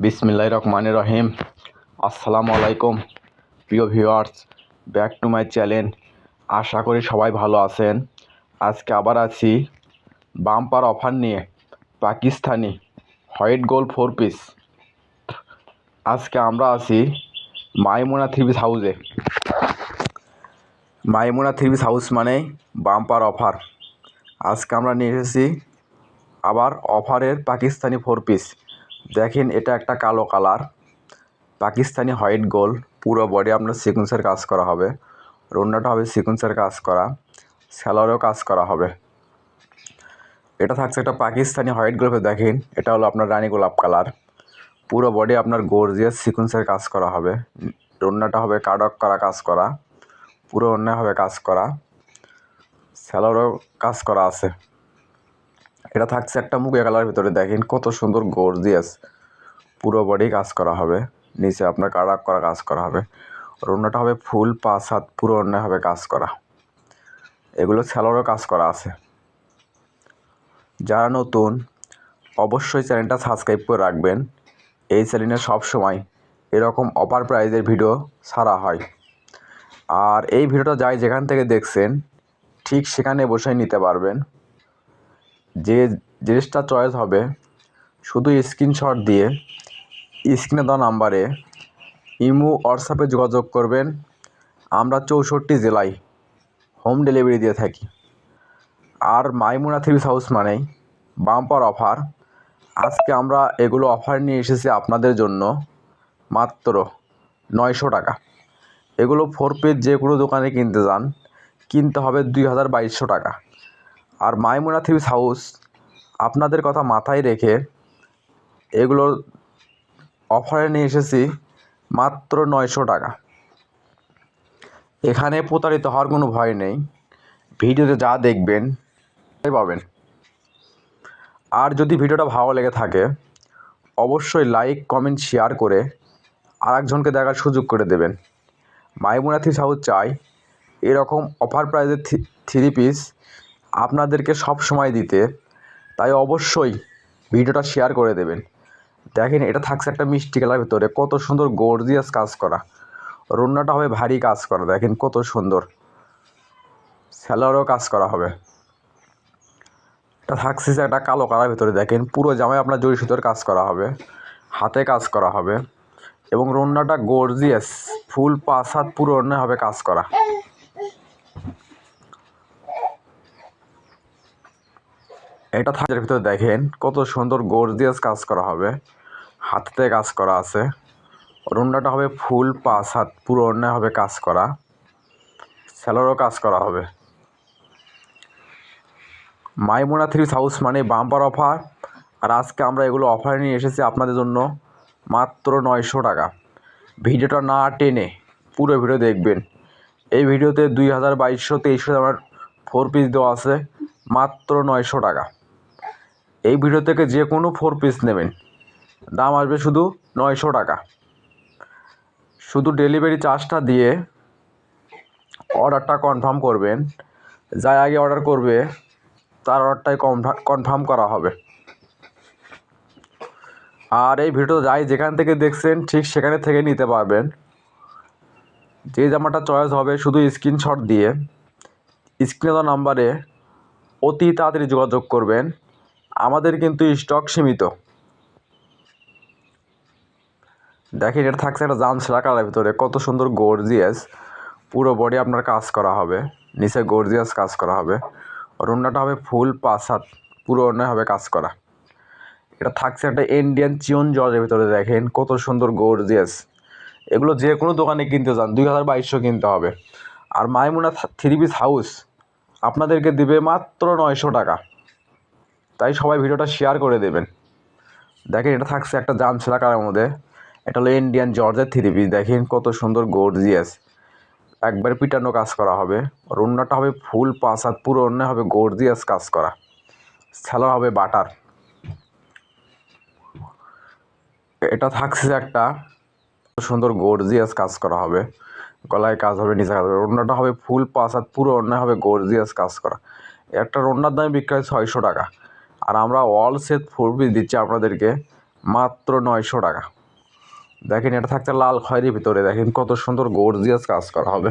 বিসমিল্লাহ রহমানের রহিম। আসসালামু আলাইকুম প্রিয় viewers, back to my channel. আশা করি সবাই ভালো আছেন। আজকে আবার আছি বাম্পার অফার নিয়ে পাকিস্তানি হোয়াইট গোল ফোর পিস। আজকে আমরা আছি Maimuna three piece house. Maimuna three piece house মানেই বাম্পার অফার। আজকে আমরা নিয়ে এসেছি আবার অফারের পাকিস্তানি ফোর পিস। দেখেন এটা একটা কালো কালার। পাকিস্তানি হোয়াইট গোল পুরো বডি আপনার সিকুয়েন্সের কাজ করা হবে। রন্নাটা হবে সিকুয়েন্সের কাজ করা স্যালোয়ারেও কাজ করা হবে। এটা থাকছে একটা পাকিস্তানি হোয়াইট গোলাপে দেখেন, এটা হলো আপনার রানী গোলাপ কালার। পুরো বডি আপনার গর্জিয়াস সিকুয়েন্সের কাজ করা হবে। রন্নাটা হবে কাডক করা কাজ করা, পুরো অন্যায় হবে কাজ করা। স্যালোয়ারও কাজ করা আছে। এটা থাকছে একটা মুগে কালার ভিতরে। দেখেন কত সুন্দর গর্জিয়াস পুরো বডি কাজ করা হবে। নিচে আপনার কাড়াক করা কাজ করা হবে। রোনাটা হবে ফুল পাঁচ হাত পুরো অন্যায় হবে কাজ করা। এগুলো স্যালোরও কাজ করা আছে। যারা নতুন, অবশ্যই চ্যানেলটা সাবস্ক্রাইব করে রাখবেন। এই চ্যানেলে সবসময় এরকম অপার প্রাইজের ভিডিও ছাড়া হয়। আর এই ভিডিওটা যাই যেখান থেকে দেখছেন, ঠিক সেখানে বসেই নিতে পারবেন। যে জিনিসটা চয়েস হবে, শুধু স্ক্রিনশট দিয়ে স্ক্রিনে দেওয়া নাম্বারে ইমো হোয়াটসঅ্যাপে যোগাযোগ করবেন। আমরা চৌষট্টি জেলায় হোম ডেলিভারি দিয়ে থাকি। আর মাইমুনা থ্রিস হাউস মানেই বাম্পার অফার আজকে আমরা এগুলো অফার নিয়ে এসেছি আপনাদের জন্য মাত্র নয়শো টাকা। এগুলো ফোর পেজ যে কোনো দোকানে কিনতে যান, কিনতে হবে দুই হাজার বাইশশো টাকা। আর মাইমুনা থ্রিস হাউস আপনাদের কথা মাথায় রেখে এগুলোর অফারে নিয়ে এসেছি মাত্র নয়শো টাকা। এখানে প্রতারিত হওয়ার কোনো ভয় নেই। ভিডিওতে যা দেখবেন, তাই পাবেন। আর যদি ভিডিওটা ভালো লেগে থাকে, অবশ্যই লাইক, কমেন্ট, শেয়ার করে আরেকজনকে দেখার সুযোগ করে দেবেন। মাইমুনা থ্রিস হাউস চাই এরকম অফার প্রাইজের থ্রি পিস আপনাদেরকে সব সময় দিতে, তাই অবশ্যই ভিডিওটা শেয়ার করে দেবেন। দেখেন, এটা থাকছে একটা মিষ্টি কালার ভিতরে, কত সুন্দর গর্জিয়াস কাজ করা। রন্নাটা হবে ভারী কাজ করা, দেখেন কত সুন্দর। স্যালোয়ারও কাজ করা হবে। এটা থাকছে যে একটা কালো কালার ভিতরে, দেখেন পুরো জামায় আপনার জড়ি সুতোর কাজ করা হবে, হাতে কাজ করা হবে এবং রন্নাটা গর্জিয়াস ফুল পাঁচ হাত পুরো অন্যায় হবে কাজ করা। এটা থাকার ভিতরে দেখেন কত সুন্দর গর্জিয়াস কাজ করা হবে। হাতে কাজ করা আছে। রুন্ডাটা হবে ফুল পাঁচ হাত, পুরো অন্যায় হবে কাজ করা। স্যালোরও কাজ করা হবে। মাইমোনা থ্রি হাউস মানে বাম্পার অফার। আর আজকে আমরা এগুলো অফারে নিয়ে এসেছি আপনাদের জন্য মাত্র নয়শো টাকা। ভিডিওটা না টেনে পুরো ভিডিও দেখবেন। এই ভিডিওতে দুই হাজার বাইশশো তেইশশো আমার ফোর পিস দেওয়া আছে, মাত্র নয়শো টাকা। এই ভিডিও থেকে যে কোনো ফোর পিস নেবেন। দাম আসবে শুধু নয়শো টাকা। শুধু ডেলিভারি চার্জটা দিয়ে অর্ডারটা কনফার্ম করবেন। যাই আগে অর্ডার করবে, তার অর্ডারটাই কনফার্ম করা হবে। আর এই ভিডিও যাই যেখান থেকে দেখছেন, ঠিক সেখানে থেকে নিতে পারবেন। যে জামাটা চয়েস হবে, শুধু স্ক্রিনশট দিয়ে স্ক্রিনে নাম্বারে অতি তাড়াতাড়ি যোগাযোগ করবেন। আমাদের কিন্তু স্টক সীমিত। দেখেন, এটা থাকছে একটা জাম ছেঁড়া কালার ভিতরে। কত সুন্দর গর্জিয়াস পুরো বডি আপনার কাজ করা হবে। নিচে গর্জিয়াস কাজ করা হবে। রুন্নাটা হবে ফুল পাঁচ হাত পুরো অন্যায় হবে কাজ করা। এটা থাকছে একটা ইন্ডিয়ান চিয়ন জর্জের ভিতরে, দেখেন, কত সুন্দর গর্জিয়াস এগুলো যে কোনো দোকানে কিনতে যান, দুই হাজার বাইশশো কিনতে হবে। আর মাইমুনা থ্রি পিস হাউস আপনাদেরকে দিবে মাত্র নয়শো টাকা। তাই সবাই ভিডিওটা শেয়ার করে দেবেন। দেখেন, এটা থাকছে একটা জাম ছেঁড়া কালার মধ্যে। এটা হলো ইন্ডিয়ান জর্জের থ্রি পিস দেখেন কত সুন্দর গর্জিয়াস একবার পিটানো কাজ করা হবে। রুন্নাটা হবে ফুল পাঁচ হাত, পুরো অন্য হবে গর্জিয়াস কাজ করা। স্যালো হবে বাটার এটা থাকছে একটা সুন্দর গর্জিয়াস কাজ করা হবে। গলায় কাজ হবে নিচে কাজ হবে। রন্নাটা হবে ফুল পাঁচ হাত, পুরো অন্য হবে গর্জিয়াস কাজ করা। একটা রন্নার দামে বিক্রি হয় ছয়শো টাকা। আর আমরা অল সেট ফোর পিস দিচ্ছি আপনাদেরকে মাত্র নয়শো টাকা। দেখেন, এটা থাকছে লাল খয়েরির ভিতরে। দেখেন, কত সুন্দর গর্জিয়াস কাজ করা হবে।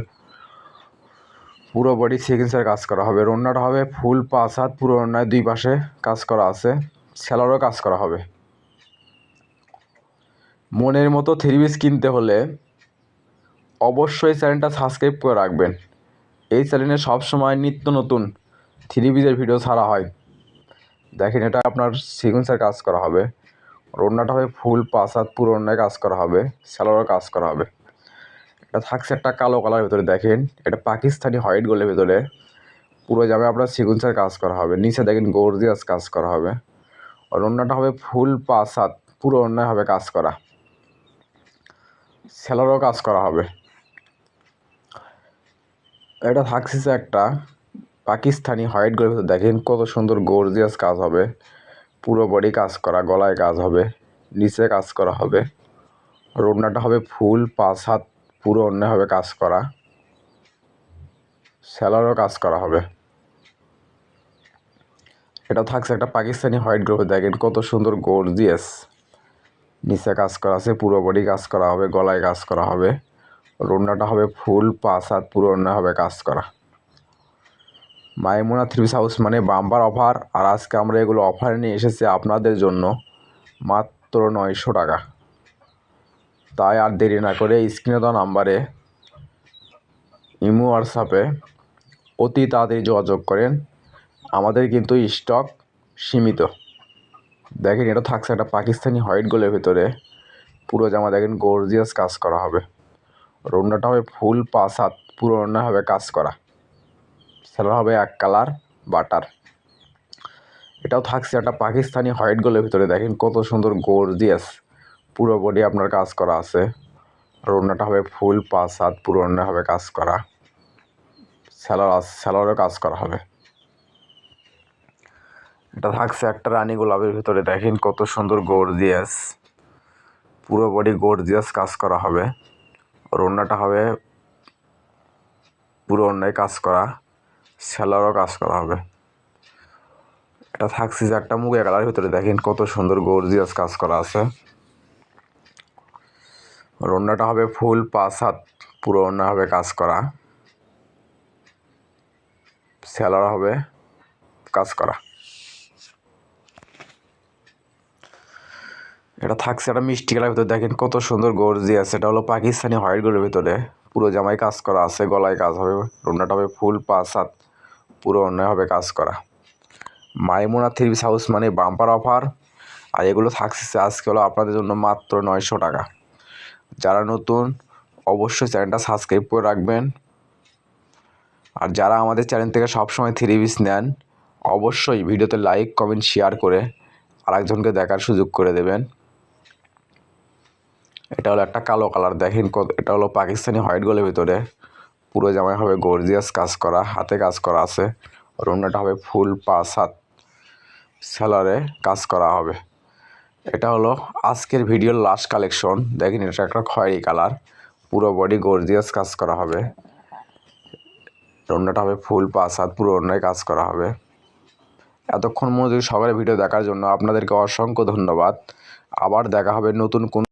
পুরো বডি সিকেন্সের কাজ করা হবে। রন্নাটা হবে ফুল পাঁচ হাত, পুরো রন্নায় দুই পাশে কাজ করা আছে। স্যালোরও কাজ করা হবে। মনের মতো থ্রি পিস কিনতে হলে অবশ্যই চ্যানেলটা সাবস্ক্রাইব করে রাখবেন। এই চ্যানেলে সবসময় নিত্য নতুন থ্রি পিসের ভিডিও ছাড়া হয়। দেখেন, এটা আপনার সিকুয়েন্সের কাজ করা হবে। রন্নাটা হবে ফুল পাঁচ হাত পুরো রন্নায় কাজ করা হবে স্যালোরও কাজ করা হবে। এটা থাকছে একটা কালো কালার ভিতরে, দেখেন। এটা পাকিস্তানি হোয়াইট গোলের ভিতরে। পুরো যাবে আপনার সিকুয়েন্সের কাজ করা হবে। নিচে দেখেন গর্জিয়াস কাজ করা হবে। আর অন্যটা হবে ফুল পাঁচ পুরো অন্যায় হবে কাজ করা। সেলারও কাজ করা হবে। এটা থাকছে একটা পাকিস্তানি হোয়াইট ভিতরে দেখেন কত সুন্দর গর্জিয়াস কাজ হবে। পুরো বডি কাজ করা, গলায় কাজ হবে, নিচে কাজ করা হবে। রোডনাটা হবে ফুল, পাঁচ হাত পুরো অন্যায় হবে কাজ করা। স্যালারও কাজ করা হবে। এটা থাকছে একটা পাকিস্তানি হোয়াইট গ্রুপে দেখেন কত সুন্দর গর্জিয়াস নিচে কাজ করা আছে, পুরো বডি কাজ করা হবে, গলায় কাজ করা হবে। রোনাটা হবে ফুল, পাঁচ হাত পুরো অন্য হবে কাজ করা। মাইমুনা থ্রি পিস হাউস মানে বাম্পার অফার। আর আজকে আমরা এগুলো অফারে নিয়ে এসেছি আপনাদের জন্য মাত্র নয়শো টাকা। তাই আর দেরি না করে স্ক্রিনে দেওয়া নাম্বারে ইমো, হোয়াটসঅ্যাপে অতি তাড়াতাড়ি যোগাযোগ করেন। আমাদের কিন্তু স্টক সীমিত। দেখেন, এটা থাকছে একটা পাকিস্তানি হোয়াইট গোলের ভিতরে। পুরো জামা দেখেন গর্জিয়াস কাজ করা হবে। রোনাটা হবে ফুল পাঁচ হাত, পুরো রোনা হবে কাজ করা। সেটা হবে এক কালার বাটার। এটাও থাকছে একটা পাকিস্তানি হোয়াইট গোলের ভিতরে। দেখেন কত সুন্দর গর্জিয়াস পুরো বডি আপনার কাজ করা আছে। রোনাটা হবে ফুল পাঁচ হাত পুরো রোনা হবে কাজ করা। স্যালার স্যালারও কাজ করা হবে। এটা থাকছে একটা রানী গোলাপের ভিতরে। দেখেন কত সুন্দর গর্জিয়াস পুরো বডি গর্জিয়াস কাজ করা হবে। রোনাটা হবে পুরো অন্যায় কাজ করা। স্যালারও কাজ করা হবে। এটা থাকছে একটা মুগে কালারের ভিতরে দেখেন কত সুন্দর গর্জিয়াস কাজ করা আছে। রন্নাটা হবে ফুল পাঁচ হাত পুরো অন্য হবে কাজ করা। স্যালার হবে কাজ করা। এটা থাকছে একটা মিষ্টি কালার ভিতরে দেখেন কত সুন্দর গর্জি আছে এটা হলো পাকিস্তানি হোয়াইট গোলের ভিতরে। পুরো জামাই কাজ করা আছে, গলায় কাজ হবে। রোনাটা হবে ফুল পাঁচ হাত। পুরো অন্যায় হবে কাজ করা। মাইমুনা থ্রি পিস হাউস মানে বাম্পার অফার। আর এগুলো থাকছে আজকে হলো আপনাদের জন্য মাত্র নয়শো টাকা। যারা নতুন, অবশ্যই চ্যানেলটা সাবস্ক্রাইব করে রাখবেন। আর যারা আমাদের চ্যানেল থেকে সবসময় থ্রি পিস নেন, অবশ্যই ভিডিওতে লাইক, কমেন্ট, শেয়ার করে আরেকজনকে দেখার সুযোগ করে দেবেন। এটা হলো একটা কালো কালার, দেখেন এটা হলো পাকিস্তানি হোয়াইট গোলের ভিতরে। পুরো জামায় হবে গর্জিয়াস কাজ করা, হাতে কাজ করা আছে। রোনাটা হবে ফুল পাঁচ হাত স্যালারে কাজ করা হবে। এটা হলো আজকের ভিডিওর লাস্ট কালেকশন দেখেন, এটা একটা খয়েরি কালার। পুরো বডি গর্জিয়াস কাজ করা হবে। রোনাটা হবে ফুল পাঁচ হাত পুরো অন্যায় কাজ করা হবে। এতক্ষণ মনোযোগ সকালে ভিডিও দেখার জন্য আপনাদেরকে অসংখ্য ধন্যবাদ। আবার দেখা হবে নতুন কোন